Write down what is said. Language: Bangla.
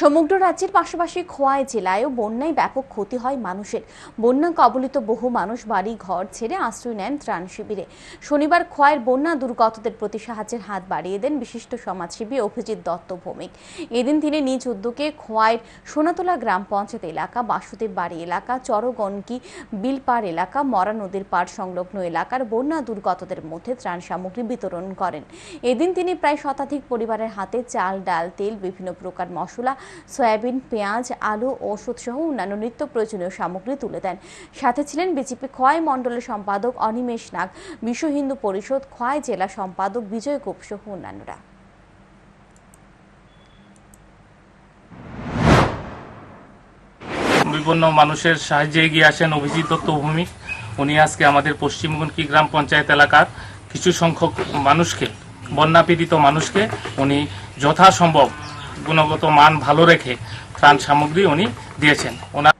সমগ্র রাজ্যের পাশাপাশি খোয়াই জেলায়ও বন্যায় ব্যাপক ক্ষতি হয় মানুষের। বন্যা কবলিত বহু মানুষ বাড়ি, ঘর ছেড়ে আশ্রয় নেন ত্রাণ শিবিরে। শনিবার খোয়াইয়ের বন্যা দুর্গতদের প্রতি সাহায্যের হাত বাড়িয়ে দেন বিশিষ্ট সমাজসেবী অভিজিৎ দত্ত ভৌমিক। এদিন তিনি নিজ উদ্যোগে খোয়াইয়ের সোনাতলা গ্রাম পঞ্চায়েত এলাকা, বাসুদেব বাড়ি এলাকা, চরগনকি, বিলপাড় এলাকা, মরা নদীর পাড় সংলগ্ন এলাকার বন্যা দুর্গতদের মধ্যে ত্রাণ সামগ্রী বিতরণ করেন। এদিন তিনি প্রায় শতাধিক পরিবারের হাতে চাল, ডাল, তেল, বিভিন্ন প্রকার মশলা সয়াবিন, পেঁয়াজ, আলু, ওষুধ সহ অন্যান্য নিত্য প্রয়োজনীয় সামগ্রী তুলে দেন। সাথে ছিলেন বিজেপি খোয়াই মণ্ডলের সম্পাদক অনিমেষ নাগ বিশ্ব হিন্দু পরিষদ খোয়াই জেলা সম্পাদক বিজয় গোপ সহ অন্যান্যরা। বিভিন্ন মানুষের সাহায্যে এগিয়ে আসেন অভিজিৎ দত্ত ভৌমিক। উনি আজকে আমাদের পশ্চিমবঙ্গী গ্রাম পঞ্চায়েত এলাকার কিছু সংখ্যক মানুষকে বন্যা পীড়িত মানুষকে উনি যথাসম্ভব গুণগত মান ভালো রেখে ত্রাণ সামগ্রী উনি দিয়েছেন। ওনার